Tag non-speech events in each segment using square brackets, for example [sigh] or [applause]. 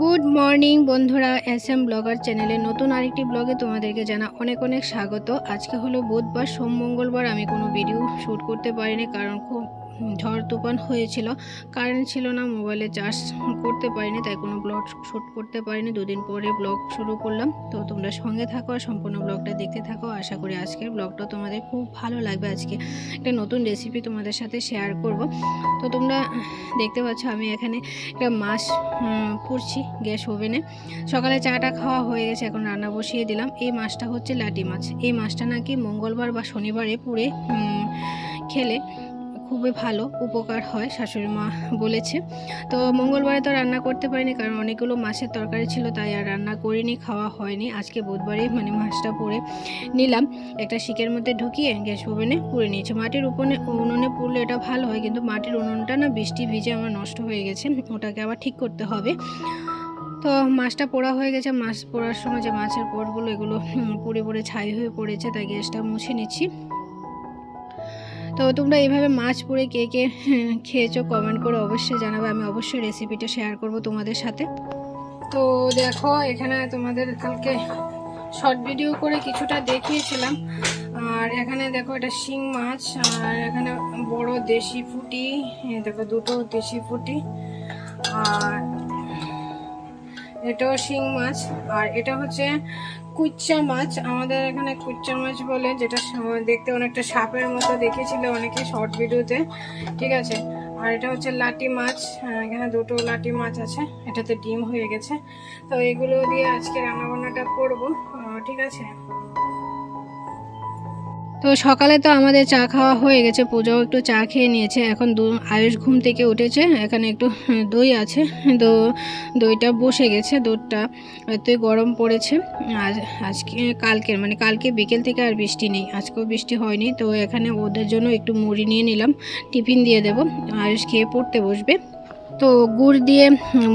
Good morning বন্ধুরা S M blogger চ্যানেলে নতুন আরেকটি ব্লগে তোমাদেরকে জানা অনেক অনেক স্বাগত। আজকে হলো বুধবার, সোম মঙ্গলবার। আমি কোনো ভিডিও শ্যুট করতে পারিনি কারণ খুব ঝড় তুফান হয়েছিল। কারেন্ট ছিল না, মোবাইলে চার্জ করতে পারিনি, তাই কোনো ব্লগ শ্যুট করতে পারিনি। দুদিন পরে ব্লগ শুরু করলাম। তো তোমরা সঙ্গে থাকো আর সম্পূর্ণ ব্লগটা দেখতে থাকো। আশা করি আজকের ব্লগটা তোমাদের খুব ভালো লাগবে। আজকে একটা নতুন রেসিপি তোমাদের সাথে শেয়ার করব। তো তোমরা দেখতে পাচ্ছ, আমি এখানে একটা মাছ পুড়ছি গ্যাস ওভেনে। সকালে চাটা খাওয়া হয়ে গেছে, এখন রান্না বসিয়ে দিলাম। এই মাছটা হচ্ছে লাটি মাছ। এই মাছটা নাকি মঙ্গলবার বা শনিবারে পুড়ে খেলে খুবই ভালো উপকার হয়, শাশুড়ি মা বলেছে। তো মঙ্গলবারে তো রান্না করতে পারিনি, কারণ অনেকগুলো মাছের তরকারি ছিল, তাই আর রান্না করিনি, খাওয়া হয়নি। আজকে বুধবারে মানে মাছটা পুড়ে নিলাম। একটা শিকের মধ্যে ঢুকিয়ে গ্যাস ওভেনে পুড়ে নিয়েছে। মাটির উপনে উনুনে পুড়লে এটা ভালো হয়, কিন্তু মাটির উনুনটা না বৃষ্টি ভিজে আমার নষ্ট হয়ে গেছে, ওটাকে আবার ঠিক করতে হবে। তো মাছটা পোড়া হয়ে গেছে, মাছ পোড়ার সময় যে মাছের পোড়গুলো এগুলো পুড়ে পুড়ে ছাই হয়ে পড়েছে, তাই গ্যাসটা মুছে নিচ্ছি। তো তোমরা এইভাবে মাছ পুড়ে কে কে [laughs] খেয়েছো কমেন্ট করে অবশ্যই জানাবে। আমি অবশ্যই রেসিপিটা শেয়ার করব তোমাদের সাথে। তো দেখো, এখানে তোমাদের কালকে শর্ট ভিডিও করে কিছুটা দেখিয়েছিলাম। আর এখানে দেখো এটা শিং মাছ, আর এখানে বড় দেশি ফুটি দেখো দুটো দেশি ফুটি আর এটাও শিং মাছ। আর এটা হচ্ছে কুচ্চা মাছ, আমাদের এখানে কুচ্চা মাছ বলে, যেটা দেখতে অনেকটা সাপের মতো দেখেছিল অনেকে শর্ট ভিডিওতে ঠিক আছে? আর এটা হচ্ছে লাটি মাছ এখানে দুটো লাটি মাছ আছে, এটাতে ডিম হয়ে গেছে। তো এগুলো দিয়ে আজকে রান্নাবান্নাটা করব ঠিক আছে? তো সকালে তো আমাদের চা খাওয়া হয়ে গেছে, পূজাও একটু চা খেয়ে নিয়েছে। এখন দু আয়ুষ ঘুম থেকে উঠেছে, এখানে একটু দই আছে তো দইটা বসে গেছে দুধটা এতই গরম পড়েছে। আজ, আজকে কালকের মানে কালকে বিকেল থেকে আর বৃষ্টি নেই, আজকেও বৃষ্টি হয়নি, তো এখানে ওদের জন্য একটু মুড়ি নিয়ে নিলাম, টিফিন দিয়ে দেবো, আয়ুষ খেয়ে পড়তে বসবে। তো গুড় দিয়ে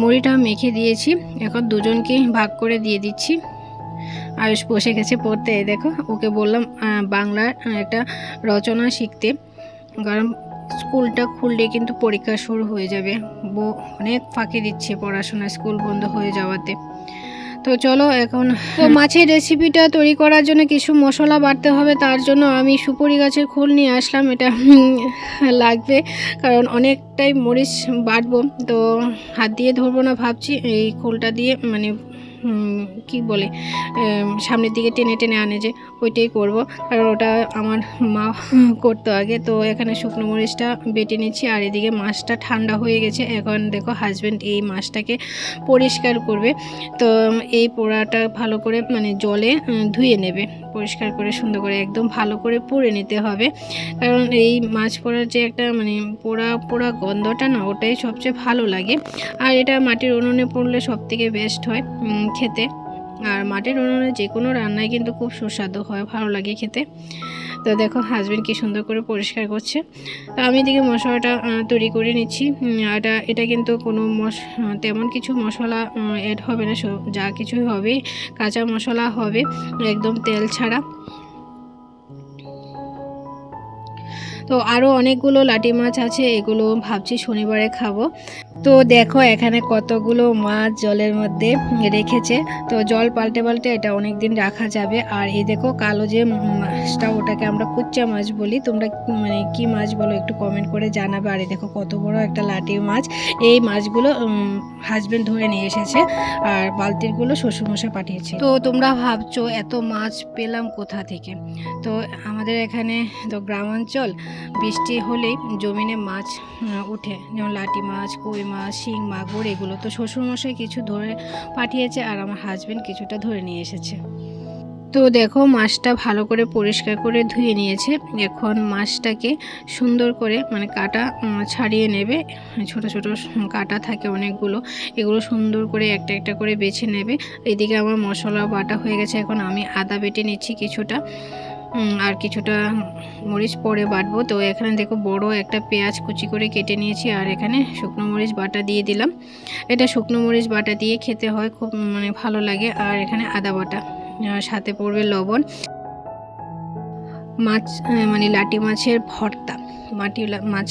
মুড়িটা মেখে দিয়েছি, এখন দুজনকে ভাগ করে দিয়ে দিচ্ছি। আয়ুষ বসে গেছে পড়তে দেখো ওকে বললাম বাংলার একটা রচনা শিখতে। কারণ স্কুলটা খুললে কিন্তু পরীক্ষা শুরু হয়ে যাবে। বউ অনেক ফাঁকি দিচ্ছে পড়াশোনা স্কুল বন্ধ হয়ে যাওয়াতে। তো চলো এখন তো মাছের রেসিপিটা তৈরি করার জন্য কিছু মশলা বাড়তে হবে তার জন্য আমি সুপুরি গাছের খোল নিয়ে আসলাম এটা [laughs] লাগবে। কারণ অনেকটাই মরিচ বাটবো তো হাত দিয়ে ধরবো না ভাবছি এই খোলটা দিয়ে মানে কি বলে সামনের দিকে টেনে টেনে আনে যে ওইটাই করব। কারণ ওটা আমার মা করতো আগে, তো এখানে শুকনো মরিচটা বেটে নিচ্ছি, আর এদিকে মাছটা ঠান্ডা হয়ে গেছে। এখন দেখো হাজব্যান্ড এই মাছটাকে পরিষ্কার করবে। তো এই পোড়াটা ভালো করে মানে জলে ধুয়ে নেবে। পরিষ্কার করে, সুন্দর করে, একদম ভালো করে পুড়ে নিতে হবে। কারণ এই মাছ পোড়ার যে একটা মানে পোড়া পোড়া গন্ধটা না, ওটাই সবচেয়ে ভালো লাগে। আর এটা মাটির উনুনে পড়লে সব থেকে বেস্ট হয় খেতে। আর মাটির উনুনে যে কোনো রান্নাই কিন্তু খুব সুস্বাদু হয়, ভালো লাগে খেতে। তো দেখো হাজবেন্ড কি সুন্দর করে পরিষ্কার করছে। তো আমি এদিকে মশলাটা তৈরি করে নিচ্ছি। এটা এটা কিন্তু কোনো মশ, তেমন কিছু মশলা অ্যাড হবে না। যা কিছুই হবে, কাঁচা মশলা হবে, একদম তেল ছাড়া। তো আরও অনেকগুলো লাটি মাছ আছে, এগুলো ভাবছি শনিবারে খাব। তো দেখো এখানে কতগুলো মাছ জলের মধ্যে রেখেছে। তো জল পাল্টে পাল্টে এটা অনেক দিন রাখা যাবে। আর এই দেখো কালো যে মাছটা, ওটাকে আমরা কুচ্চা মাছ বলি। তোমরা মানে কি মাছ বলো একটু কমেন্ট করে জানাবে। আর এই দেখো কত বড় একটা লাটি মাছ। এই মাছগুলো হাজবেন্ড ধরে নিয়ে এসেছে আর বালতিরগুলো শ্বশুরমশাই পাঠিয়েছে। তো তোমরা ভাবছ এত মাছ পেলাম কোথা থেকে? তো আমাদের এখানে তো গ্রামাঞ্চল, বৃষ্টি হলেই জমিনে মাছ ওঠে যেমন লাটি মাছ, কই মাছ শিং, মাগুর, এগুলো তো শ্বশুরমশাই কিছু ধরে পাঠিয়েছে আর আমার হাজবেন্ড কিছুটা ধরে নিয়ে এসেছে। তো দেখো, মাছটা ভালো করে পরিষ্কার করে ধুয়ে নিয়েছে। এখন মাছটাকে সুন্দর করে মানে কাটা ছাড়িয়ে নেবে। ছোট ছোট কাটা থাকে অনেকগুলো। এগুলো সুন্দর করে একটা একটা করে বেছে নেবে। এদিকে আমার মশলা বাটা হয়ে গেছে। এখন আমি আদা বেটে নিচ্ছি কিছুটা। আর কিছুটা মরিচ পরে বাটবো। তো এখানে দেখো বড় একটা পেঁয়াজ কুচি করে কেটে নিয়েছি, আর এখানে শুকনো মরিচ বাটা দিয়ে দিলাম। এটা শুকনো মরিচ বাটা দিয়ে খেতে হয় খুব মানে ভালো লাগে। আর এখানে আদা বাটা সাথে পড়বে লবণ। মাছ মানে লাটি মাছের ভর্তা। মাটি মাছ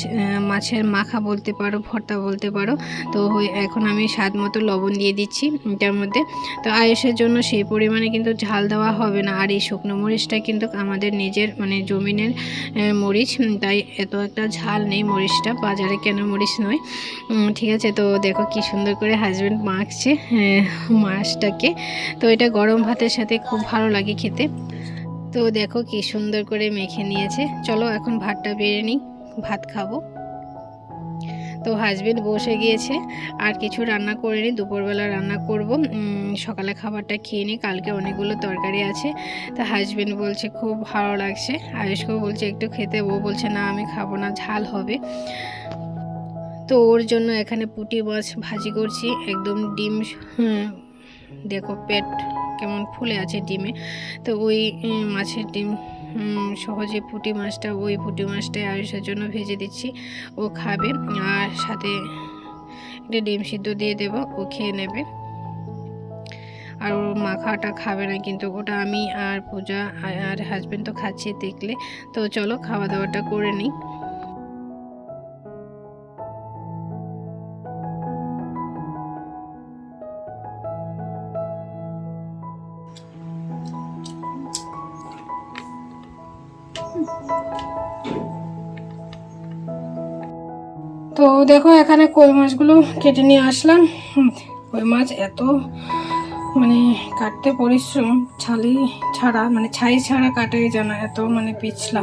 মাছের মাখা বলতে পারো, ভর্তা বলতে পারো। তো এখন আমি স্বাদ মতো লবণ দিয়ে দিচ্ছি এটার মধ্যে। তো আয়েসের জন্য সেই পরিমাণে কিন্তু ঝাল দেওয়া হবে না। আর এই শুকনো মরিচটা কিন্তু আমাদের নিজের মানে জমিনের মরিচ তাই এত একটা ঝাল নেই মরিচটা। বাজারে কেন মরিচ নয়? ঠিক আছে, তো দেখো কি সুন্দর করে হাজব্যান্ড মাখছে মাছটাকে। তো এটা গরম ভাতের সাথে খুব ভালো লাগে খেতে। তো দেখো কি সুন্দর করে মেখে নিয়েছে। চলো এখন ভাতটা বেড়ে নিই, ভাত খাব। তো হাজবেন্ড বসে গিয়েছে, আর কিছু রান্না করে নিই দুপুরবেলা রান্না করব। সকালে খাবারটা খেয়ে নিই, কালকে অনেকগুলো তরকারি আছে। তো হাজবেন্ড বলছে, খুব ভালো লাগছে। আয়ুষকেও বলছে, একটু খেতে। ও বলছে, না, আমি খাব না, ঝাল হবে। তো ওর জন্য এখানে পুঁটি মাছ ভাজি করছি, একদম ডিম দেখো পেট কেমন ফুলে আছে ডিমে। তো ওই মাছের ডিম সহজে পুঁটি মাছটা, ওই পুঁটি মাছটাই আয়ুষের জন্য ভেজে দিচ্ছি। ও খাবে আর সাথে একটা ডিম সিদ্ধ দিয়ে দেব, ও খেয়ে নেবে। আর ওর মাখাটা খাবে না কিন্তু, ওটা আমি আর পূজা আর- হাজব্যান্ড তো খাচ্ছে দেখলে। তো চলো খাওয়া দাওয়াটা করে নিই। তো দেখো এখানে কই মাছগুলো কেটে নিয়ে আসলাম। কই মাছ এত মানে কাটতে পরিশ্রম, ছালি ছাড়া মানে ছাই ছাড়া কাটাই জানা, এত মানে পিছলা।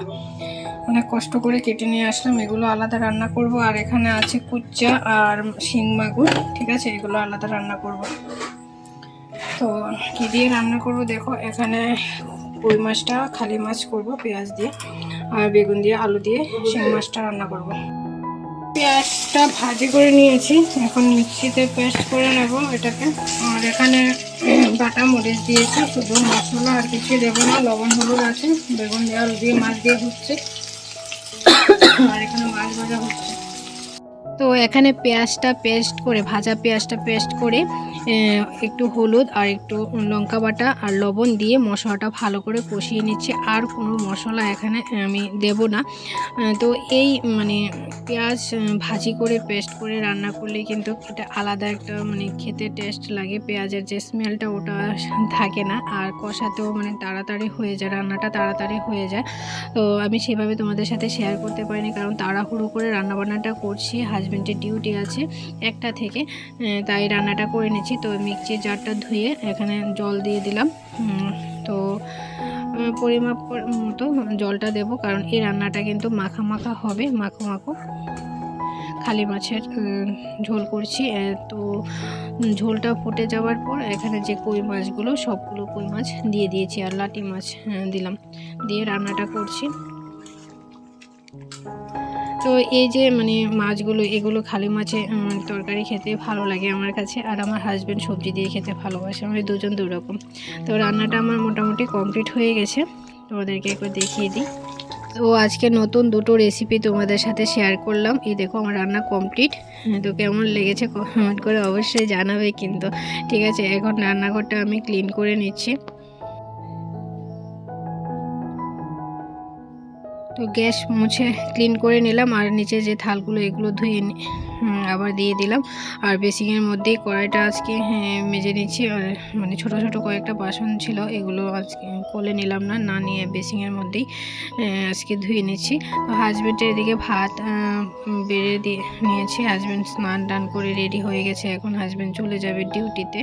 অনেক কষ্ট করে কেটে নিয়ে আসলাম। এগুলো আলাদা রান্না করব, আর এখানে আছে কুচ্চা আর শিং মাগুর, ঠিক আছে? এগুলো আলাদা রান্না করব। তো কী দিয়ে রান্না করব? দেখো, এখানে কই মাছটা, খালি মাছ করব, পেঁয়াজ দিয়ে, আর বেগুন দিয়ে, আলু দিয়ে, শিং মাছটা রান্না করব। পেঁয়াজটা ভাজি করে নিয়েছি। এখন মিক্সিতে পেস্ট করে নেব এটাকে। আর এখানে বাটা মরিচ দিয়েছি, শুধু মশলা আর কিছু দেবো না, লবণ হলুদ আছে, বেগুন দেওয়া দিয়ে মাছ দিয়ে হচ্ছে আর এখানে মাছ ভাজা হচ্ছে। তো এখানে পেঁয়াজটা পেস্ট করে, ভাজা পেঁয়াজটা পেস্ট করে একটু হলুদ আর একটু লঙ্কা বাটা আর লবণ দিয়ে মশলাটা ভালো করে কষিয়ে নিচ্ছি। আর কোনো মশলা এখানে আমি দেব না। তো এই মানে পেঁয়াজ ভাজি করে পেস্ট করে রান্না করলে কিন্তু এটা আলাদা একটা মানে খেতে টেস্ট লাগে। পেঁয়াজের যে স্মেলটা ওটা থাকে না। আর কষাতেও মানে তাড়াতাড়ি হয়ে যায়, রান্নাটা তাড়াতাড়ি হয়ে যায়। তো আমি সেভাবে তোমাদের সাথে শেয়ার করতে পারিনি কারণ তাড়াহুড়ো করে রান্নাবান্নাটা করছি। হাজব্যান্ডের ডিউটি আছে একটা থেকে। তাই রান্নাটা করে নিচ্ছি। তো মিক্সির জারটা ধুয়ে এখানে জল দিয়ে দিলাম। তো পরিমাপ মতো জলটা দেব, কারণ এই রান্নাটা কিন্তু মাখা মাখা হবে, মাখো মাখো। খালি মাছের ঝোল করছি তো ঝোলটা ফুটে যাওয়ার পর এখানে যে কই মাছগুলো, সবগুলো কই মাছ দিয়ে দিয়েছি, আর লাটি মাছ দিলাম। দিয়ে রান্নাটা করছি। তো এই যে মানে মাছগুলো, এগুলো খালি মাছে তরকারি খেতে ভালো লাগে আমার কাছে। আর আমার হাজব্যান্ড সবজি দিয়ে খেতে ভালোবাসে আমি দুজন দুরকম। তো রান্নাটা আমার মোটামুটি কমপ্লিট হয়ে গেছে। তোমাদেরকে একবার দেখিয়ে দিই। তো আজকে নতুন দুটো রেসিপি তোমাদের সাথে শেয়ার করলাম। এই দেখো আমার রান্না কমপ্লিট তো কেমন লেগেছে কমেন্ট করে অবশ্যই জানাবে কিন্তু। ঠিক আছে, এখন রান্নাঘরটা আমি ক্লিন করে নিচ্ছি। তো গ্যাস মুছে ক্লিন করে নিলাম আর নিচে যে থালগুলো এগুলো ধুয়ে আবার দিয়ে দিলাম। আর বেসিংয়ের মধ্যেই কড়াইটা আজকে হ্যাঁ, মেজে নিচ্ছি। আর মানে ছোট ছোট কয়েকটা বাসন ছিল এগুলো আজকে কোলে নিলাম না না নিয়ে বেসিংয়ের মধ্যেই আজকে ধুয়ে নিচ্ছি। তো হাজব্যান্ডের এদিকে ভাত বেড়ে দিয়ে নিয়েছি। হাজব্যান্ড স্নান টান করে রেডি হয়ে গেছে। এখন হাজব্যান্ড চলে যাবে ডিউটিতে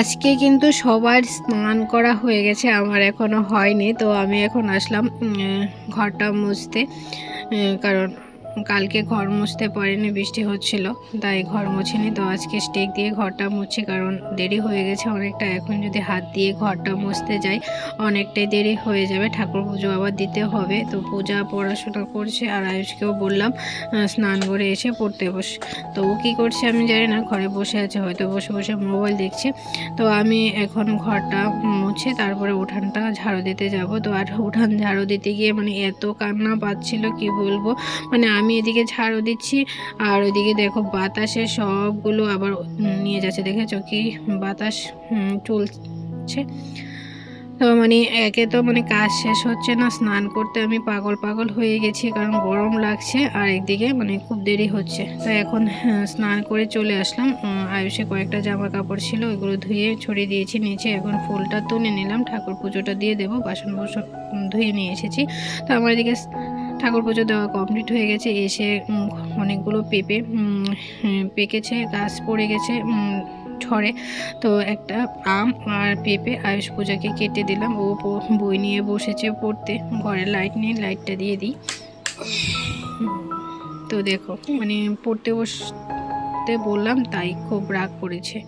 আজকে কিন্তু সবার স্নান করা হয়ে গেছে, আমার এখনও হয়নি। তো আমি এখন আসলাম ঘরটা মুছতে কারণ কালকে ঘর মুছতে পারিনি, বৃষ্টি হচ্ছিল। তাই ঘর মুছিনি তো আজকে স্টেক দিয়ে ঘরটা মুছি, কারণ দেরি হয়ে গেছে অনেকটা। এখন যদি হাত দিয়ে ঘরটা মুছতে যাই, অনেকটাই দেরি হয়ে যাবে। ঠাকুর পুজো আবার দিতে হবে। তো পূজা পড়াশোনা করছে আর আয়ুষকেও বললাম স্নান করে এসে পড়তে বস। তো ও কী করছে আমি জানি না, ঘরে বসে আছে, হয়তো বসে বসে মোবাইল দেখছে। তো আমি এখন ঘরটা মুছে তারপরে উঠানটা ঝাড়ু দিতে যাব। তো আর উঠান ঝাড়ু দিতে গিয়ে মানে এত কান্না পাচ্ছিল, কি বলব? মানে আমি এদিকে ঝাড়ু দিচ্ছি আর ওইদিকে দেখো বাতাসে সবগুলো আবার নিয়ে যাচ্ছে দেখেছ কি বাতাস চলছে। তো মানে একে তো মানে কাজ শেষ হচ্ছে না স্নান করতে আমি পাগল পাগল হয়ে গেছি কারণ গরম লাগছে আর একদিকে মানে খুব দেরি হচ্ছে। তো এখন হ্যাঁ, স্নান করে চলে আসলাম আয়ুষে কয়েকটা জামা কাপড় ছিল ওইগুলো ধুয়ে ছড়িয়ে দিয়েছি নিচে এখন ফুলটা তুলে নিলাম ঠাকুর পুজোটা দিয়ে দেবো বাসন বসন ধুয়ে নিয়ে এসেছি। তো আমার এদিকে ঠাকুর পুজো দেওয়া কমপ্লিট হয়ে গেছে। এসে অনেকগুলো পেঁপে হ্যাঁ, পেকেছে গাছ পড়ে গেছে ঝড়ে। তো একটা আম আর পেঁপে আয়ুষ পূজাকে কেটে দিলাম। ও বই নিয়ে বসেছে পড়তে। ঘরে লাইট নিয়ে লাইটটা দিয়ে দিই। তো দেখো মানে পড়তে বসতে বললাম তাই খুব রাগ করেছে।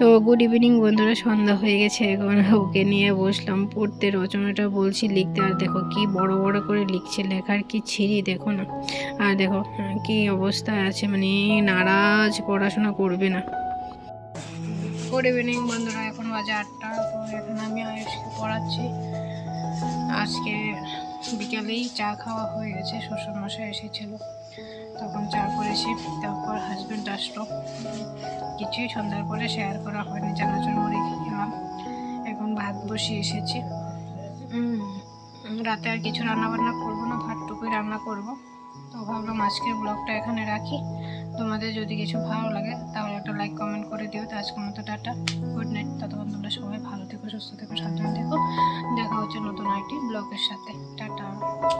তো গুড ইভিনিং বন্ধুরা সন্ধ্যা হয়ে গেছে। এখন ওকে নিয়ে বসলাম পড়তে। রচনাটা বলছি লিখতে। আর দেখো কি বড় বড় করে লিখছে লেখার কি ছিঁড়ি দেখো না। আর দেখো আহ, কি অবস্থা আছে মানে নারাজ পড়াশোনা করবে না। গুড ইভিনিং বন্ধুরা এখন বাজে আটটা। তো এখন আমি আয়ুষকে পড়াচ্ছি। আজকে বিকালেই চা খাওয়া হয়ে গেছে শ্বশুরমশাই এসেছিল। তখন চা করেছি তারপর হাজব্যান্ড আসলো। কিছুই সন্ধ্যার পরে শেয়ার করা হয়নি, চানাচুর মুড়ি খেলাম। এখন ভাত বসিয়ে এসেছি। রাতে আর কিছু রান্না বান্না করব না, ভাতটুকুই রান্না করব। তো ভাবলাম আজকের ব্লগটা এখানে রাখি। তোমাদের যদি কিছু ভালো লাগে, তাহলে একটা লাইক কমেন্ট করে দিও। তো আজকের মতো টাটা। গুড নাইট ততক্ষণ তোমরা সবাই ভালো থেকো, সুস্থ থেকো, সাবধানে থেকো। দেখা হচ্ছে নতুন একটি ব্লগের সাথে। টাটা।